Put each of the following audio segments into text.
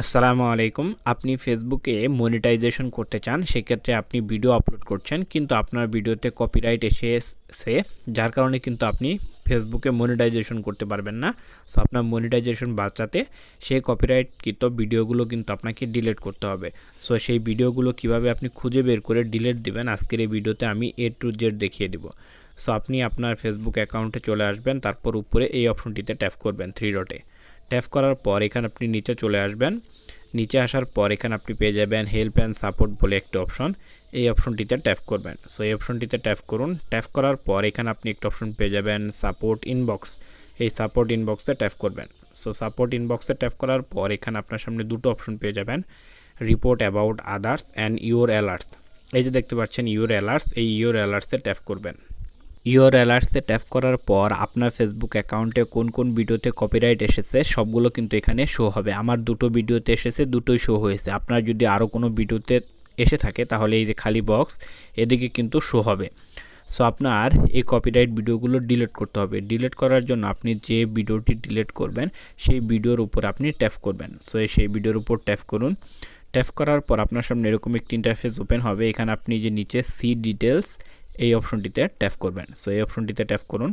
আসসালামু আলাইকুম। আপনি ফেসবুকে মনিটাইজেশন করতে চান, সেক্ষেত্রে আপনি ভিডিও আপলোড করছেন, কিন্তু আপনার ভিডিওতে কপিরাইট এসেছে, যার কারণে কিন্তু আপনি ফেসবুকে মনিটাইজেশন করতে পারবেন না। সো আপনার মনিটাইজেশন বাঁচাতে সেই কপিরাইট কপিরাইটকৃত ভিডিওগুলো কিন্তু আপনাকে ডিলিট করতে হবে। সো সেই ভিডিওগুলো কীভাবে আপনি খুঁজে বের করে ডিলিট দিবেন, আজকের এই ভিডিওতে আমি এ টু জেড দেখিয়ে দিব। সো আপনি আপনার ফেসবুক অ্যাকাউন্টে চলে আসবেন, তারপর উপরে এই অপশনটিতে ট্যাপ করবেন থ্রি ডটে ট্যাপ করার পর এখানে আপনি নিচে চলে আসবেন। নিচে আসার পর এখানে আপনি পেয়ে যাবেন হেল্প অ্যান্ড সাপোর্ট বলে একটি অপশন এই অপশনটিতে ট্যাপ করবেন। সো এই অপশনটিতে ট্যাপ করুন। ট্যাপ করার পর এখানে আপনি একটা অপশন পেয়ে যাবেন সাপোর্ট ইনবক্স এই সাপোর্ট ইনবক্সে ট্যাপ করবেন। সো সাপোর্ট ইনবক্সে ট্যাপ করার পর এখানে আপনার সামনে দুটো অপশন পেয়ে যাবেন। Report about others and your alerts এই যে দেখতে পাচ্ছেন ইউর অ্যালার্টস এই ইউর অ্যালার্টসে ট্যাপ করবেন। ইওর অ্যালার্টসে ট্যাপ করার পর আপনার ফেসবুক অ্যাকাউন্টে কোন কোন ভিডিওতে কপিরাইট এসেছে, সবগুলো কিন্তু এখানে শো হবে। আমার দুটো ভিডিওতে এসেছে, দুটোই শো হয়েছে। আপনার যদি আরও কোনো ভিডিওতে এসে থাকে, তাহলে এই যে খালি বক্স এদিকে কিন্তু শো হবে। সো আপনার এই কপিরাইট ভিডিওগুলো ডিলিট করতে হবে। ডিলিট করার জন্য আপনি যে ভিডিওটি ডিলিট করবেন, সেই ভিডিওর উপর আপনি ট্যাপ করবেন। সো সেই ভিডিওর উপর ট্যাপ করুন। ট্যাপ করার পর আপনার সামনে এরকম একটি ইন্টারফেস ওপেন হবে। এখানে আপনি যে নিচে সি ডিটেলস এই অপশনটিতে ট্যাপ করবেন। সো এই অপশনটিতে ট্যাপ করুন।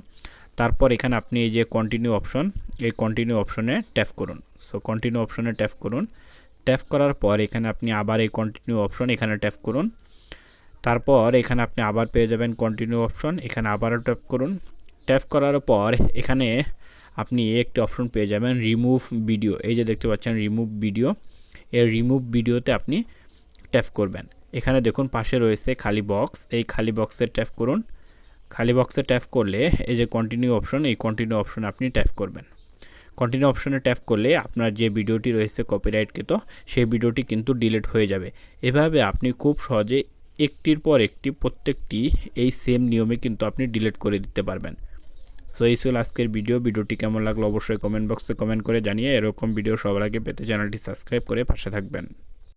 তারপর এখানে আপনি এই যে কন্টিনিউ অপশন এই কন্টিনিউ অপশনে ট্যাপ করুন। সো কন্টিনিউ অপশনে ট্যাপ করুন। ট্যাপ করার পর এখানে আপনি আবার এই কন্টিনিউ অপশন এখানে ট্যাপ করুন। তারপর এখানে আপনি আবার পেয়ে যাবেন কন্টিনিউ অপশন এখানে আবারও ট্যাপ করুন। ট্যাপ করার পর এখানে আপনি একটি অপশন পেয়ে যাবেন রিমুভ ভিডিও এই যে দেখতে পাচ্ছেন রিমুভ ভিডিও এই রিমুভ ভিডিওতে আপনি ট্যাপ করবেন। এখানে দেখুন পাশে রয়েছে খালি বক্স এই খালি বক্সে ট্যাপ করুন। খালি বক্সে ট্যাপ করলে এই যে কন্টিনিউ অপশন এই কন্টিনিউ অপশনে আপনি ট্যাপ করবেন। কন্টিনিউ অপশনে ট্যাপ করলে আপনার যে ভিডিওটি রয়েছে কপিরাইটকৃত সেই ভিডিওটি কিন্তু ডিলিট হয়ে যাবে। এভাবে আপনি খুব সহজে একটির পর একটি প্রত্যেকটি এই সেম নিয়মে কিন্তু আপনি ডিলিট করে দিতে পারবেন। সো এই ছিল আজকের ভিডিও ভিডিওটি কেমন লাগল অবশ্যই কমেন্ট বক্সে কমেন্ট করে জানিয়ে এরকম ভিডিও সবার আগে পেতে চ্যানেলটি সাবস্ক্রাইব করে পাশে থাকবেন।